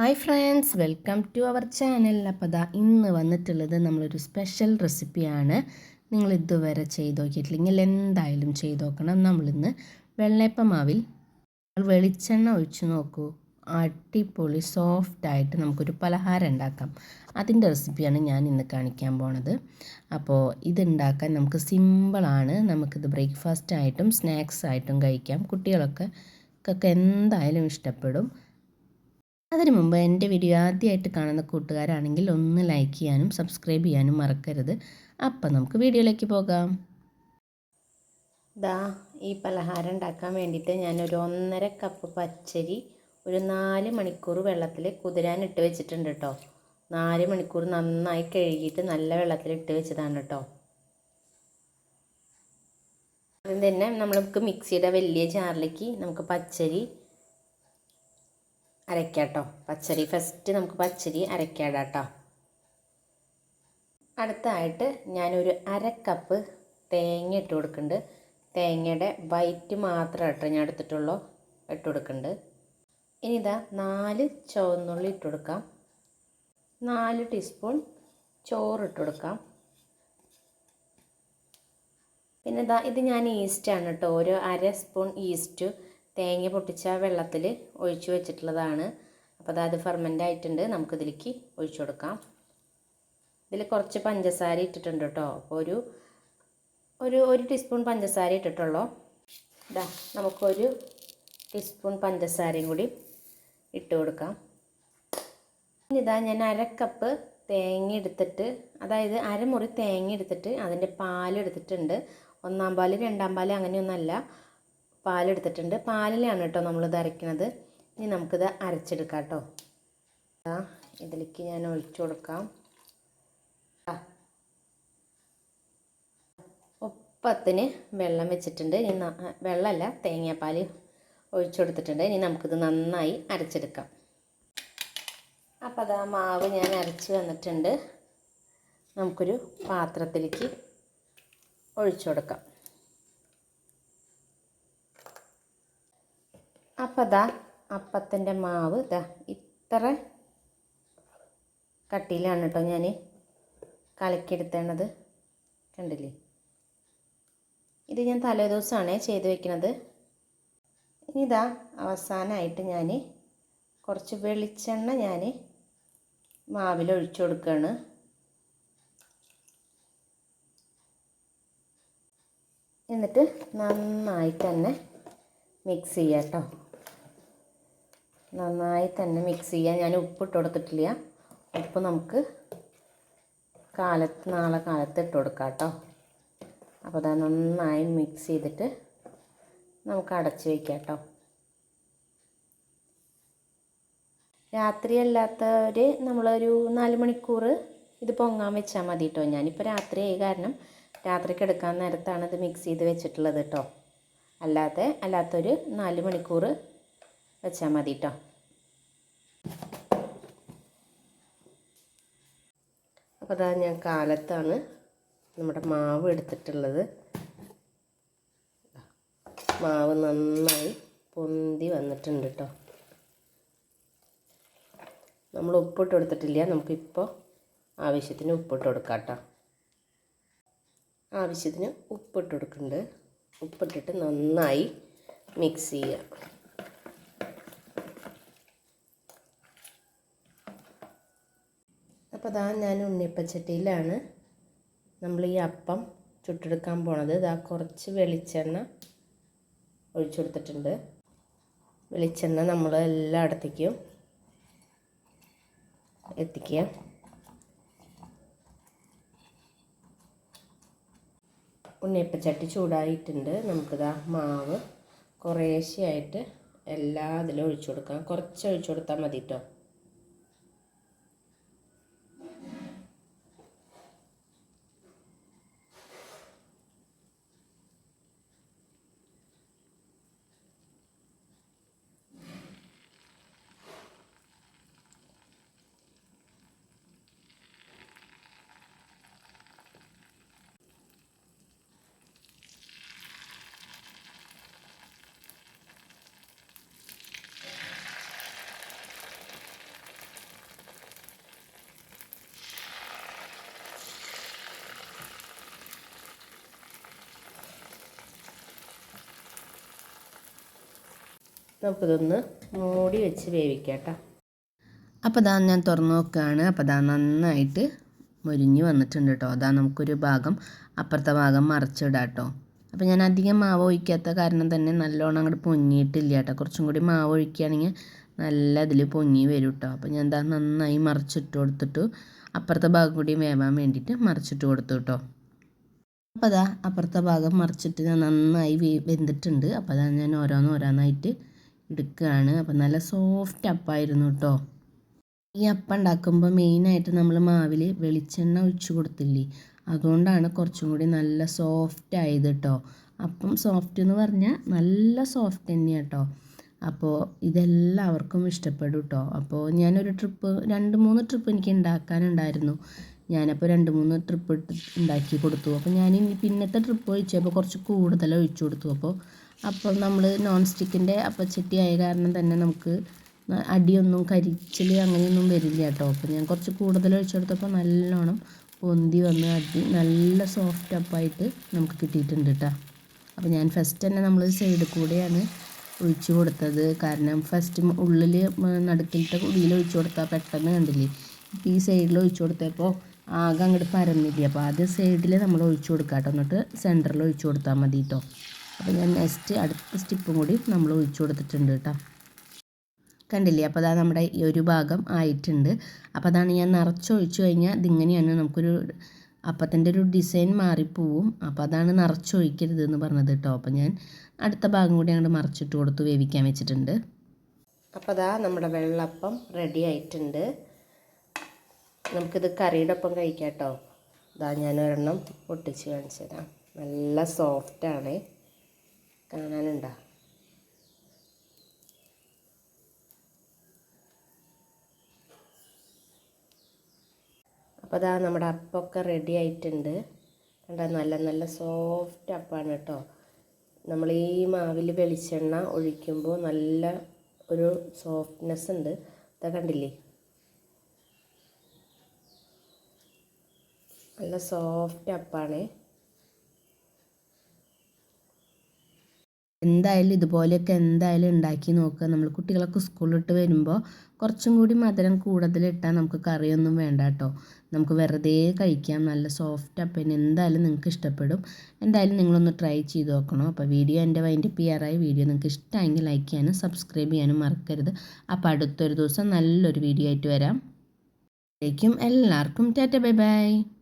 Hi friends welcome to our channel. അപ്പോൾ ദാ ഇന്ന് വന്നിട്ടുള്ളത് നമ്മളൊരു സ്പെഷ്യൽ റെസിപ്പിയാണ്. നിങ്ങൾ ഇതുവരെ ചെയ്ത് നോക്കിയിട്ടില്ലെങ്കിൽ എന്തായാലും ചെയ്ത് നോക്കണം. നമ്മളിന്ന് വെള്ളയപ്പമാവിൽ വെളിച്ചെണ്ണ ഒഴിച്ച് നോക്കൂ. അടിപൊളി സോഫ്റ്റായിട്ട് നമുക്കൊരു പലഹാരം ഉണ്ടാക്കാം. അതിന്റെ റെസിപ്പിയാണ് ഞാൻ ഇന്ന് കാണിക്കാൻ പോണത്. അപ്പോൾ ഇതുണ്ടാക്കാൻ നമുക്ക് സിമ്പിളാണ് നമുക്കിത് ബ്രേക്ക്ഫാസ്റ്റ് ആയിട്ടും സ്നാക്സ് ആയിട്ടും കഴിക്കാം. കുട്ടികളൊക്കെ എന്തായാലും ഇഷ്ടപ്പെടും. അതിനു മുമ്പ് എന്റെ വീഡിയോ ആദ്യമായിട്ട് കാണുന്ന കൂട്ടുകാരാണെങ്കിൽ ഒന്ന് ലൈക്ക് ചെയ്യാനും സബ്സ്ക്രൈബ് ചെയ്യാനും മറക്കരുത്. അപ്പം നമുക്ക് വീഡിയോയിലേക്ക് പോകാം. ദാ ഈ പലഹാരം ഉണ്ടാക്കാൻ വേണ്ടിയിട്ട് ഞാനൊരു ഒന്നര കപ്പ് പച്ചരി ഒരു നാല് മണിക്കൂർ വെള്ളത്തിൽ കുതിരാനിട്ട് വെച്ചിട്ടുണ്ട് കേട്ടോ നാല് മണിക്കൂർ നന്നായി കഴുകിയിട്ട് നല്ല വെള്ളത്തിൽ ഇട്ട് വെച്ചതാണ് കേട്ടോ ആദ്യം തന്നെ നമ്മൾക്ക് മിക്സിയുടെ വലിയ ജാറിലേക്ക് നമുക്ക് പച്ചരി അരയ്ക്കാം കേട്ടോ പച്ചരി ഫസ്റ്റ് നമുക്ക് പച്ചരി അരയ്ക്കാടാം കേട്ടോ അടുത്തായിട്ട് ഞാനൊരു അര കപ്പ് തേങ്ങ ഇട്ട് കൊടുക്കുന്നുണ്ട്. തേങ്ങയുടെ വൈറ്റ് മാത്രം കേട്ടോ ഞാൻ എടുത്തിട്ടുള്ളൂ. ഇട്ട് കൊടുക്കുന്നുണ്ട്. ഇനി ഇതാ നാല് ചുവന്നുള്ളി ഇട്ട് കൊടുക്കാം. നാല് ടീസ്പൂൺ ചോറ് ഇട്ട് കൊടുക്കാം. പിന്നെ ഇതാ ഇത് ഞാൻ ഈസ്റ്റാണ് കേട്ടോ. ഒരു അര സ്പൂൺ ഈസ്റ്റ് തേങ്ങ പൊട്ടിച്ച വെള്ളത്തിൽ ഒഴിച്ചു വെച്ചിട്ടുള്ളതാണ്. അപ്പോൾ അതായത് ഫെർമെന്റ് ആയിട്ടുണ്ട്. നമുക്കിതിലേക്ക് ഒഴിച്ചു കൊടുക്കാം. ഇതിൽ കുറച്ച് പഞ്ചസാര ഇട്ടിട്ടുണ്ട് കേട്ടോ. അപ്പോൾ ഒരു ഒരു ഒരു ടീസ്പൂൺ പഞ്ചസാര ഇട്ടിട്ടുള്ളൂ. ഇതാ നമുക്കൊരു ടീസ്പൂൺ പഞ്ചസാരയും കൂടി ഇട്ട് കൊടുക്കാം. ഇതാ ഞാൻ അര കപ്പ് തേങ്ങ എടുത്തിട്ട് അതായത് അരമുറി തേങ്ങ എടുത്തിട്ട് അതിന്റെ പാലെടുത്തിട്ടുണ്ട് ഒന്നാം പാൽ രണ്ടാം പാൽ അങ്ങനെയൊന്നല്ല പാലെടുത്തിട്ടുണ്ട്. പാലിലാണ് കേട്ടോ നമ്മളിത് അരയ്ക്കണത്. ഇനി നമുക്കിത് അരച്ചെടുക്കാം കേട്ടോ. ഇതിലേക്ക് ഞാൻ ഒഴിച്ചു കൊടുക്കാം. ഒപ്പത്തിന് വെള്ളം വെച്ചിട്ടുണ്ട്. ഇനി വെള്ളമല്ല തേങ്ങാപ്പാൽ ഒഴിച്ചു കൊടുത്തിട്ടുണ്ട്. ഇനി നമുക്കിത് നന്നായി അരച്ചെടുക്കാം. അപ്പോൾ അതാ മാവ് ഞാൻ അരച്ച് വന്നിട്ടുണ്ട്. നമുക്കൊരു പാത്രത്തിലേക്ക് ഒഴിച്ചു കൊടുക്കാം. അപ്പം ദാ അപ്പത്തിന്റെ മാവ് ദാ ഇത്ര കട്ടിയിലാണ് കേട്ടോ ഞാൻ കലക്കിയെടുത്തേണ്ടത് കണ്ടില്ലേ? ഇത് ഞാൻ തലേദിവസമാണ് ചെയ്ത് വെക്കുന്നത് ഇനി ഇതാ അവസാനമായിട്ട് ഞാൻ കുറച്ച് വെളിച്ചെണ്ണ ഞാൻ മാവിൽ ഒഴിച്ചു കൊടുക്കുകയാണ് എന്നിട്ട് നന്നായിട്ട് തന്നെ മിക്സ് ചെയ്യാം കേട്ടോ. നന്നായി തന്നെ മിക്സ് ചെയ്യാം. ഞാൻ ഉപ്പ് ഉപ്പിട്ട് കൊടുത്തിട്ടില്ല. ഉപ്പ് നമുക്ക് കാലത്ത് നാളെ കാലത്ത് ഇട്ട് കൊടുക്കാം കേട്ടോ. അപ്പോൾ അത് നന്നായി മിക്സ് ചെയ്തിട്ട് നമുക്ക് അടച്ച് വയ്ക്കാം കേട്ടോ. രാത്രി അല്ലാത്തവർ നമ്മളൊരു നാല് മണിക്കൂർ ഇത് പൊങ്ങാൻ വെച്ചാൽ മതി കേട്ടോ ഞാനിപ്പോൾ രാത്രി ആയി കാരണം രാത്രിക്ക് എടുക്കാൻ നേരത്താണ് ഇത് മിക്സ് ചെയ്ത് വെച്ചിട്ടുള്ളത് കേട്ടോ അല്ലാതെ അല്ലാത്തൊരു നാല് മണിക്കൂർ വെച്ചാൽ മതി കേട്ടോ അപ്പോൾ അതാ ഞാൻ കാലത്താണ് നമ്മുടെ മാവ് എടുത്തിട്ടുള്ളത്. മാവ് നന്നായി പൊന്തി വന്നിട്ടുണ്ട് കേട്ടോ നമ്മൾ ഉപ്പിട്ട് കൊടുത്തിട്ടില്ല. നമുക്കിപ്പോൾ ആവശ്യത്തിന് ഉപ്പിട്ട് കൊടുക്കാം കേട്ടോ ആവശ്യത്തിന് ഉപ്പിട്ട് കൊടുക്കുന്നുണ്ട്. ഉപ്പിട്ടിട്ട് നന്നായി മിക്സ് ചെയ്യുക അപ്പോൾ ഞാൻ ഉണ്ണിയപ്പച്ചട്ടിയിലാണ് നമ്മൾ ഈ അപ്പം ചുട്ടെടുക്കാൻ പോണത്. ഇതാ കുറച്ച് വെളിച്ചെണ്ണ ഒഴിച്ചു കൊടുത്തിട്ടുണ്ട്. വെളിച്ചെണ്ണ നമ്മൾ എല്ലായിടത്തേക്കും എത്തിക്കുക. ഉണ്ണിയപ്പച്ചട്ടി ചൂടായിട്ടുണ്ട്. നമുക്കിതാ മാവ് കുറേശ്ശെയായിട്ട് എല്ലാ അതിലും ഒഴിച്ചു കൊടുക്കാം. കുറച്ച് ഒഴിച്ചു കൊടുത്താൽ മതി കേട്ടോ. നമുക്കിതൊന്ന് മൂടി വെച്ച് വേവിക്കാം അപ്പോൾ അതാ ഞാൻ തുറന്നു നോക്കുകയാണ് അപ്പോൾ അതാ നന്നായിട്ട് മുരിഞ്ഞ് വന്നിട്ടുണ്ട് കേട്ടോ അതാ നമുക്കൊരു ഭാഗം അപ്പുറത്തെ ഭാഗം മറിച്ചിടാം കേട്ടോ അപ്പോൾ ഞാൻ അധികം മാവ് ഒഴിക്കാത്ത കാരണം തന്നെ നല്ലോണം അങ്ങോട്ട് പൊങ്ങിയിട്ടില്ല കേട്ടോ കുറച്ചും കൂടി മാവ് ഒഴിക്കുകയാണെങ്കിൽ നല്ല ഇതിൽ പൊങ്ങി വരും കേട്ടോ അപ്പോൾ ഞാൻ എന്താ നന്നായി മറിച്ചിട്ട് കൊടുത്തിട്ട്. അപ്പുറത്തെ ഭാഗം കൂടി വേവാൻ വേണ്ടിയിട്ട് മറിച്ചിട്ട് കൊടുത്തു കേട്ടോ അപ്പോൾ അതാ അപ്പുറത്തെ ഭാഗം മറിച്ചിട്ട് ഞാൻ നന്നായി വെന്തിട്ടുണ്ട്. അപ്പോൾ അതാ ഞാൻ ഓരോന്ന് ഓരോന്നായിട്ട് എടുക്കുകയാണ് അപ്പം നല്ല സോഫ്റ്റ് അപ്പായിരുന്നു കേട്ടോ ഈ അപ്പം ഉണ്ടാക്കുമ്പോൾ മെയിനായിട്ട് നമ്മൾ മാവിൽ വെളിച്ചെണ്ണ ഒഴിച്ചു കൊടുത്തില്ലേ? അതുകൊണ്ടാണ് കുറച്ചും കൂടി നല്ല സോഫ്റ്റ് ആയത് കേട്ടോ അപ്പം സോഫ്റ്റ് എന്ന് പറഞ്ഞാൽ നല്ല സോഫ്റ്റ് തന്നെയാണ് കേട്ടോ അപ്പോൾ ഇതെല്ലാവർക്കും ഇഷ്ടപ്പെടും കേട്ടോ അപ്പോൾ ഞാനൊരു ട്രിപ്പ് രണ്ട് മൂന്ന് ട്രിപ്പ് എനിക്ക് ഉണ്ടാക്കാനുണ്ടായിരുന്നു. ഞാനപ്പോൾ രണ്ട് മൂന്ന് ട്രിപ്പ് ഉണ്ടാക്കി കൊടുത്തു. അപ്പോൾ ഞാൻ ഇനി പിന്നത്തെ ട്രിപ്പ് ഒഴിച്ചപ്പോൾ കുറച്ച് കൂടുതൽ ഒഴിച്ചു കൊടുത്തു. അപ്പോൾ അപ്പോൾ നമ്മൾ നോൺ സ്റ്റിക്കിന്റെ അപ്പച്ചട്ടി ആയ കാരണം തന്നെ നമുക്ക് അടിയൊന്നും കരിച്ചിൽ അങ്ങനെയൊന്നും വരില്ല കേട്ടോ. അപ്പം ഞാൻ കുറച്ച് കൂടുതൽ ഒഴിച്ചെടുത്തപ്പോൾ നല്ലോണം പൊന്തി വന്ന് അടി നല്ല സോഫ്റ്റ് അപ്പായിട്ട് നമുക്ക് കിട്ടിയിട്ടുണ്ട് കേട്ടോ അപ്പോൾ ഞാൻ ഫസ്റ്റ് തന്നെ നമ്മൾ സൈഡ് കൂടെയാണ് ഒഴിച്ചു കൊടുത്തത്. കാരണം ഫസ്റ്റ് ഉള്ളിൽ നടുക്കിലത്തെ ഉള്ളിൽ ഒഴിച്ചു കൊടുത്താൽ പെട്ടെന്ന് കണ്ടില്ലേ? ഈ സൈഡിൽ ഒഴിച്ചു കൊടുത്തപ്പോൾ ആകെ അങ്ങോട്ട് പരന്നില്ല? അപ്പോൾ ആദ്യം സൈഡിൽ നമ്മൾ ഒഴിച്ചു കൊടുക്കാം കേട്ടോ എന്നിട്ട് സെന്ററിൽ ഒഴിച്ചു കൊടുത്താൽ മതി കേട്ടോ അപ്പോൾ ഞാൻ നെക്സ്റ്റ് അടുത്ത സ്റ്റിപ്പും കൂടി നമ്മൾ ഒഴിച്ചു കൊടുത്തിട്ടുണ്ട് കേട്ടോ. കണ്ടില്ലേ? അപ്പോൾ അതാ നമ്മുടെ ഈ ഒരു ഭാഗം ആയിട്ടുണ്ട്. അപ്പോൾ അതാണ് ഞാൻ നിറച്ചൊഴിച്ചു കഴിഞ്ഞാൽ ഇതിങ്ങനെയാണ് നമുക്കൊരു അപ്പത്തിന്റെ ഒരു ഡിസൈൻ മാറിപ്പോവും. അപ്പോൾ അതാണ് നിറച്ചൊഴിക്കരുത് എന്ന് പറഞ്ഞത് കേട്ടോ. അപ്പോൾ ഞാൻ അടുത്ത ഭാഗം കൂടി അങ്ങോട്ട് മറിച്ചിട്ട് കൊടുത്ത് വേവിക്കാൻ വെച്ചിട്ടുണ്ട്. അപ്പോൾ അതാ നമ്മുടെ വെള്ളപ്പം റെഡി ആയിട്ടുണ്ട്. നമുക്കിത് കറിയുടെ ഒപ്പം കഴിക്കാം കേട്ടോ. ഇതാ ഞാൻ ഒരെണ്ണം പൊട്ടിച്ച് കാണിച്ചു തരാം നല്ല സോഫ്റ്റാണ് കാണാനുണ്ടോ? അപ്പോൾ അതാ നമ്മുടെ അപ്പമൊക്കെ റെഡി ആയിട്ടുണ്ട്. കണ്ട നല്ല നല്ല സോഫ്റ്റ് അപ്പാണ് കേട്ടോ നമ്മൾ ഈ മാവിൽ വെളിച്ചെണ്ണ ഒഴിക്കുമ്പോൾ നല്ല ഒരു സോഫ്റ്റ്നെസ് ഉണ്ട്. അതാ കണ്ടില്ലേ? നല്ല സോഫ്റ്റ് അപ്പാണ്. എന്തായാലും ഇതുപോലെയൊക്കെ എന്തായാലും ഉണ്ടാക്കി നോക്കുക. നമ്മൾ കുട്ടികളൊക്കെ സ്കൂളിലിട്ട് വരുമ്പോൾ കുറച്ചും കൂടി മധുരം കൂടുതലിട്ടാൽ നമുക്ക് കറിയൊന്നും വേണ്ട കേട്ടോ. നമുക്ക് വെറുതെ കഴിക്കാം. നല്ല സോഫ്റ്റ് അപ്പം എന്തായാലും നിങ്ങൾക്ക് ഇഷ്ടപ്പെടും. എന്തായാലും നിങ്ങളൊന്ന് ട്രൈ ചെയ്ത് നോക്കണം. അപ്പോൾ വീഡിയോ എന്റെ വൈന്റെ പിയറായി വീഡിയോ നിങ്ങൾക്ക് ഇഷ്ടമായെങ്കിൽ ലൈക്ക് ചെയ്യാനും സബ്സ്ക്രൈബ് ചെയ്യാനും മറക്കരുത്. അപ്പോൾ അടുത്തൊരു ദിവസം നല്ലൊരു വീഡിയോ ആയിട്ട് വരാം. എല്ലാവർക്കും ടാറ്റ ബൈ ബൈ.